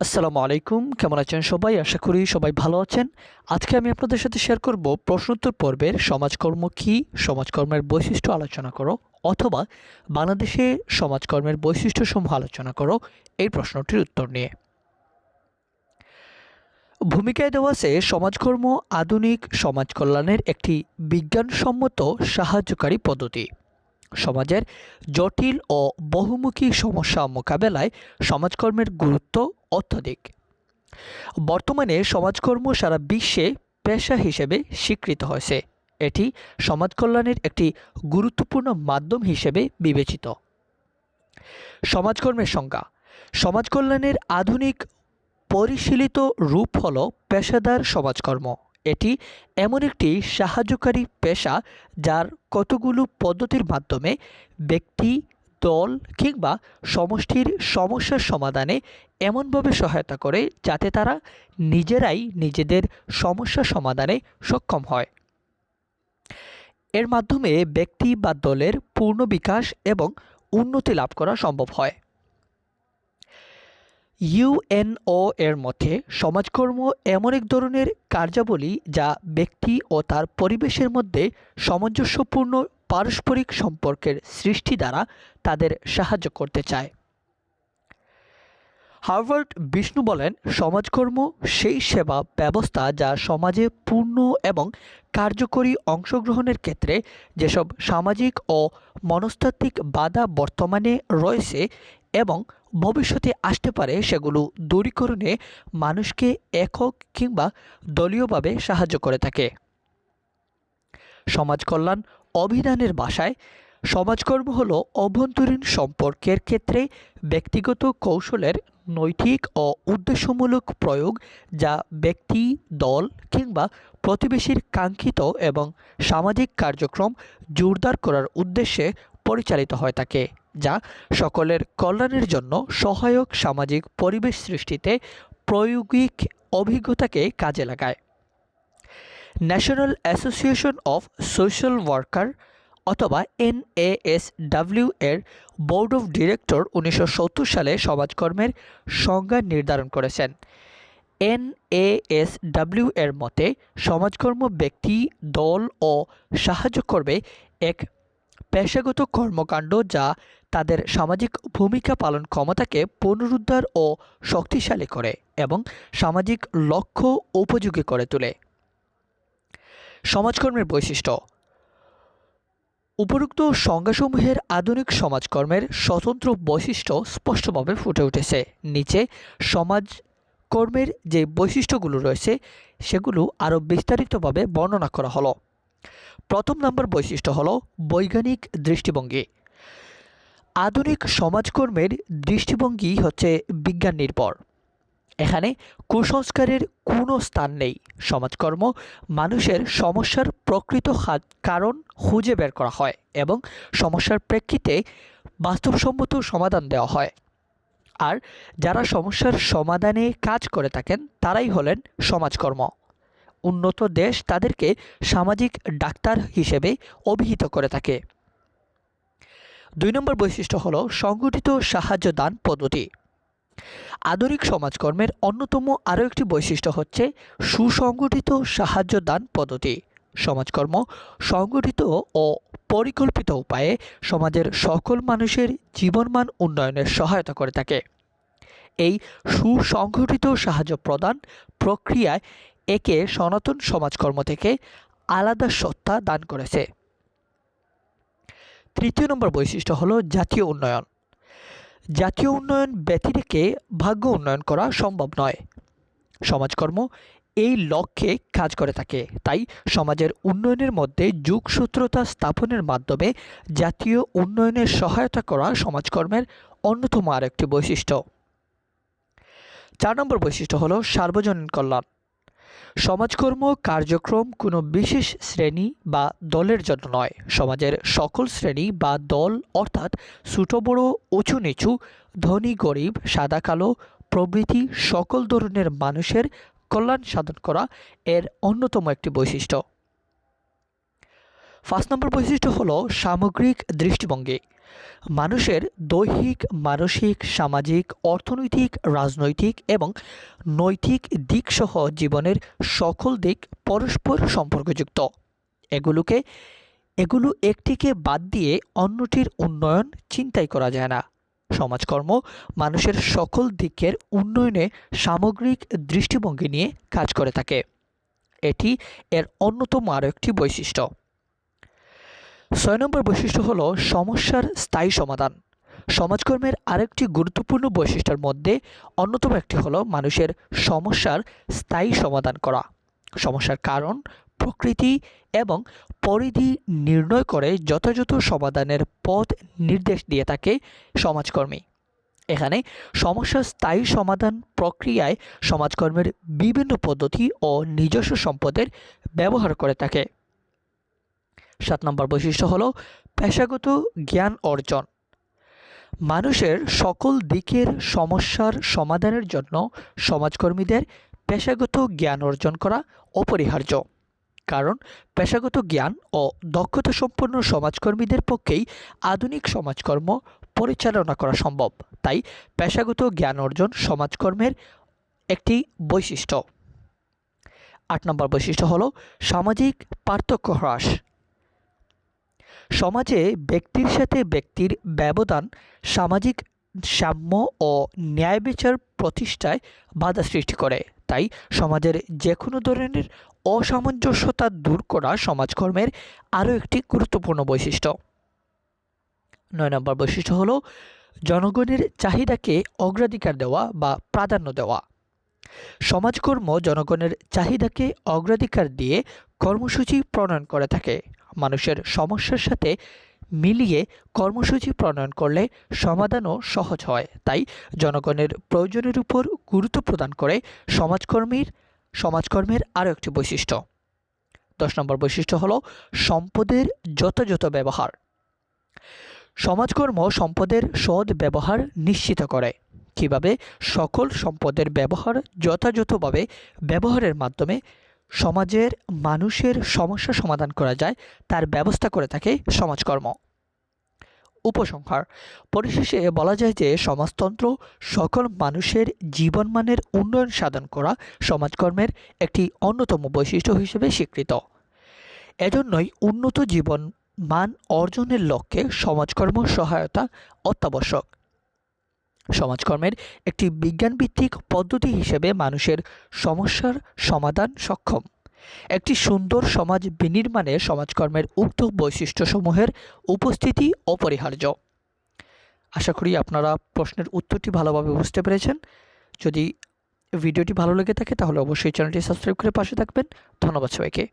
আসসালামু আলাইকুম, কেমন আছেন সবাই? আশা করি সবাই ভালো আছেন। আজকে আমি আপনাদের সাথে শেয়ার করব প্রশ্নোত্তর পর্বের সমাজকর্ম কী, সমাজকর্মের বৈশিষ্ট্য আলোচনা করো, অথবা বাংলাদেশে সমাজকর্মের বৈশিষ্ট্যসমূহ আলোচনা করো, এই প্রশ্নটির উত্তর নিয়ে। ভূমিকায় দেওয়া আছে, সমাজকর্ম আধুনিক সমাজ কল্যাণের একটি বিজ্ঞানসম্মত সাহায্যকারী পদ্ধতি। সমাজের জটিল ও বহুমুখী সমস্যা মোকাবেলায় সমাজকর্মের গুরুত্ব অত্যধিক। বর্তমানে সমাজকর্ম সারা বিশ্বে পেশা হিসেবে স্বীকৃত হয়েছে। এটি সমাজ কল্যাণের একটি গুরুত্বপূর্ণ মাধ্যম হিসেবে বিবেচিত। সমাজকর্মের সংজ্ঞা। সমাজ কল্যাণের আধুনিক পরিশীলিত রূপ হল পেশাদার সমাজকর্ম। এটি এমন একটি সাহায্যকারী পেশা যার কতগুলো পদ্ধতির মাধ্যমে ব্যক্তি দল কিংবা সমষ্টির সমস্যার সমাধানে এমনভাবে সহায়তা করে যাতে তারা নিজেরাই নিজেদের সমস্যা সমাধানে সক্ষম হয়। এর মাধ্যমে ব্যক্তি বা দলের পূর্ণ বিকাশ এবং উন্নতি লাভ করা সম্ভব হয়। ইউএনও এর মতে সমাজকর্ম এমন এক ধরনের কার্যাবলী যা ব্যক্তি ও তার পরিবেশের মধ্যে সামঞ্জস্যপূর্ণ পারস্পরিক সম্পর্কের সৃষ্টি দ্বারা তাদের সাহায্য করতে চায়। হার্ভার্ড বিষ্ণু বলেন, সমাজকর্ম সেই সেবা ব্যবস্থা যা সমাজে পূর্ণ এবং কার্যকরী অংশগ্রহণের ক্ষেত্রে যেসব সামাজিক ও মনস্তাত্ত্বিক বাধা বর্তমানে রয়েছে এবং ভবিষ্যতে আসতে পারে, সেগুলো দূরীকরণে মানুষকে একক কিংবা দলীয়ভাবে সাহায্য করে থাকে। সমাজ কল্যাণ অভিধানের ভাষায়, সমাজকর্ম হল অভ্যন্তরীণ সম্পর্কের ক্ষেত্রে ব্যক্তিগত কৌশলের নৈতিক ও উদ্দেশ্যমূলক প্রয়োগ যা ব্যক্তি, দল কিংবা প্রতিবেশীর কাঙ্ক্ষিত এবং সামাজিক কার্যক্রম জোরদার করার উদ্দেশ্যে পরিচালিত হয়ে থাকে, যা সকলের কল্যাণের জন্য সহায়ক সামাজিক পরিবেশ সৃষ্টিতে প্রায়োগিক অভিজ্ঞতাকে কাজে লাগায়। National Association of Social Worker অথবা এনএএসডাব্লিউ এর বোর্ড অফ ডিরেক্টর উনিশশো সত্তর সালে সমাজকর্মের সংজ্ঞা নির্ধারণ করেছেন। এনএএসডাব্লিউ এর মতে, সমাজকর্ম ব্যক্তি, দল ও সাহায্য করবে এক পেশাগত কর্মকাণ্ড যা তাদের সামাজিক ভূমিকা পালন ক্ষমতাকে পুনরুদ্ধার ও শক্তিশালী করে এবং সামাজিক লক্ষ্য উপযোগী করে তোলে। সমাজকর্মের বৈশিষ্ট্য। উপরোক্ত সংজ্ঞাসমূহের আধুনিক সমাজকর্মের স্বতন্ত্র বৈশিষ্ট্য স্পষ্টভাবে ফুটে উঠেছে। নিচে সমাজকর্মের যে বৈশিষ্ট্যগুলো রয়েছে, সেগুলো আরও বিস্তারিতভাবে বর্ণনা করা হলো। প্রথম নম্বর বৈশিষ্ট্য হলো বৈজ্ঞানিক দৃষ্টিভঙ্গি। আধুনিক সমাজকর্মের দৃষ্টিভঙ্গি হচ্ছে বিজ্ঞান নির্ভর। এখানে কুসংস্কারের কোনো স্থান নেই। সমাজকর্ম মানুষের সমস্যার প্রকৃত কারণ খুঁজে বের করা হয় এবং সমস্যার প্রেক্ষিতে বাস্তবসম্মত সমাধান দেওয়া হয়। আর যারা সমস্যার সমাধানে কাজ করে থাকেন, তারাই হলেন সমাজকর্ম। উন্নত দেশ তাদেরকে সামাজিক ডাক্তার হিসেবে অভিহিত করে থাকে। দুই নম্বর বৈশিষ্ট্য হলো সংগঠিত সাহায্য দান পদ্ধতি। আধুনিক সমাজকর্মের অন্যতম আরও একটি বৈশিষ্ট্য হচ্ছে সুসংগঠিত সাহায্য দান পদ্ধতি। সমাজকর্ম সংগঠিত ও পরিকল্পিত উপায়ে সমাজের সকল মানুষের জীবনমান উন্নয়নের সহায়তা করে থাকে। এই সুসংগঠিত সাহায্য প্রদান প্রক্রিয়ায় একে সনাতন সমাজকর্ম থেকে আলাদা সত্তা দান করেছে। তৃতীয় নম্বর বৈশিষ্ট্য হলো জাতীয় উন্নয়ন। জাতীয় উন্নয়ন ব্যতি রেখে ভাগ্য উন্নয়ন করা সম্ভব নয়। সমাজকর্ম এই লক্ষ্যে কাজ করে থাকে। তাই সমাজের উন্নয়নের মধ্যে যুগসূত্রতা স্থাপনের মাধ্যমে জাতীয় উন্নয়নের সহায়তা করা সমাজকর্মের অন্যতম আরেকটি বৈশিষ্ট্য। চার নম্বর বৈশিষ্ট্য হলো সার্বজনীন কল্যাণ। সমাজকর্ম, কার্যক্রম কোনো বিশেষ শ্রেণি বা দলের জন্য নয়। সমাজের সকল শ্রেণি বা দল অর্থাৎ ছোটো, বড়, উঁচু, নিচু, ধনী, গরিব, সাদা, কালো, প্রভৃতি সকল ধরনের মানুষের কল্যাণ সাধন করা এর অন্যতম একটি বৈশিষ্ট্য। পাঁচ নম্বর বৈশিষ্ট্য হলো সামগ্রিক দৃষ্টিভঙ্গি। মানুষের দৈহিক, মানসিক, সামাজিক, অর্থনৈতিক, রাজনৈতিক এবং নৈতিক দিকসহ জীবনের সকল দিক পরস্পর সম্পর্কযুক্ত। এগুলোকে, এগুলো একটিকে বাদ দিয়ে অন্যটির উন্নয়ন চিন্তাই করা যায় না। সমাজকর্ম মানুষের সকল দিকের উন্নয়নে সামগ্রিক দৃষ্টিভঙ্গি নিয়ে কাজ করে থাকে। এটি এর অন্যতম আরও একটি বৈশিষ্ট্য। ছয় নম্বর বৈশিষ্ট্য হলো সমস্যার স্থায়ী সমাধান। সমাজকর্মের আরেকটি গুরুত্বপূর্ণ বৈশিষ্ট্যের মধ্যে অন্যতম একটি হলো মানুষের সমস্যার স্থায়ী সমাধান করা। সমস্যার কারণ, প্রকৃতি এবং পরিধি নির্ণয় করে যথাযথ সমাধানের পথ নির্দেশ দিয়ে থাকে সমাজকর্মী। এখানে সমস্যার স্থায়ী সমাধান প্রক্রিয়ায় সমাজকর্মের বিভিন্ন পদ্ধতি ও নিজস্ব সম্পদের ব্যবহার করে থাকে। সাত নম্বর বৈশিষ্ট্য হলো পেশাগত জ্ঞান অর্জন। মানুষের সকল দিকের সমস্যার সমাধানের জন্য সমাজকর্মীদের পেশাগত জ্ঞান অর্জন করা অপরিহার্য। কারণ পেশাগত জ্ঞান ও দক্ষতা সম্পন্ন সমাজকর্মীদের পক্ষেই আধুনিক সমাজকর্ম পরিচালনা করা সম্ভব। তাই পেশাগত জ্ঞান অর্জন সমাজকর্মের একটি বৈশিষ্ট্য। আট নম্বর বৈশিষ্ট্য হলো সামাজিক পার্থক্য হ্রাস। সমাজে ব্যক্তির সাথে ব্যক্তির ব্যবধান, সামাজিক সাম্য ও ন্যায় বিচার প্রতিষ্ঠায় বাধা সৃষ্টি করে। তাই সমাজের যে কোনো ধরনের অসামঞ্জস্যতা দূর করা সমাজকর্মের আরও একটি গুরুত্বপূর্ণ বৈশিষ্ট্য। নয় নম্বর বৈশিষ্ট্য হল জনগণের চাহিদাকে অগ্রাধিকার দেওয়া বা প্রাধান্য দেওয়া। সমাজকর্ম জনগণের চাহিদাকে অগ্রাধিকার দিয়ে কর্মসূচি প্রণয়ন করে থাকে। মানুষের সমস্যার সাথে মিলিয়ে কর্মসূচি প্রণয়ন করলে সমাধানও সহজ হয়। তাই জনগণের প্রয়োজনের উপর গুরুত্ব প্রদান করে সমাজকর্মীর, সমাজকর্মের আরও একটি বৈশিষ্ট্য। দশ নম্বর বৈশিষ্ট্য হলো সম্পদের যথাযথ ব্যবহার। সমাজকর্ম সম্পদের সৎ ব্যবহার নিশ্চিত করে। কীভাবে? সকল সম্পদের ব্যবহার যথাযথভাবে ব্যবহারের মাধ্যমে সমাজের মানুষের সমস্যা সমাধান করা যায়, তার ব্যবস্থা করে থাকে সমাজকর্ম। উপসংহার, পরিশেষে বলা যায় যে সমাজতন্ত্র সকল মানুষের জীবনমানের উন্নয়ন সাধন করা সমাজকর্মের একটি অন্যতম বৈশিষ্ট্য হিসেবে স্বীকৃত। এজন্যই উন্নত জীবন মান অর্জনের লক্ষ্যে সমাজকর্ম সহায়তা অত্যাবশ্যক। সমাজকর্মের একটি বিজ্ঞানভিত্তিক পদ্ধতি হিসেবে মানুষের সমস্যার সমাধান সক্ষম। একটি সুন্দর সমাজ বিনির্মাণে সমাজকর্মের উক্ত বৈশিষ্ট্যসমূহের উপস্থিতি অপরিহার্য। আশা করি আপনারা প্রশ্নের উত্তরটি ভালোভাবে বুঝতে পেরেছেন। যদি ভিডিওটি ভালো লেগে থাকে তাহলে অবশ্যই চ্যানেলটি সাবস্ক্রাইব করে পাশে থাকবেন। ধন্যবাদ সবাইকে।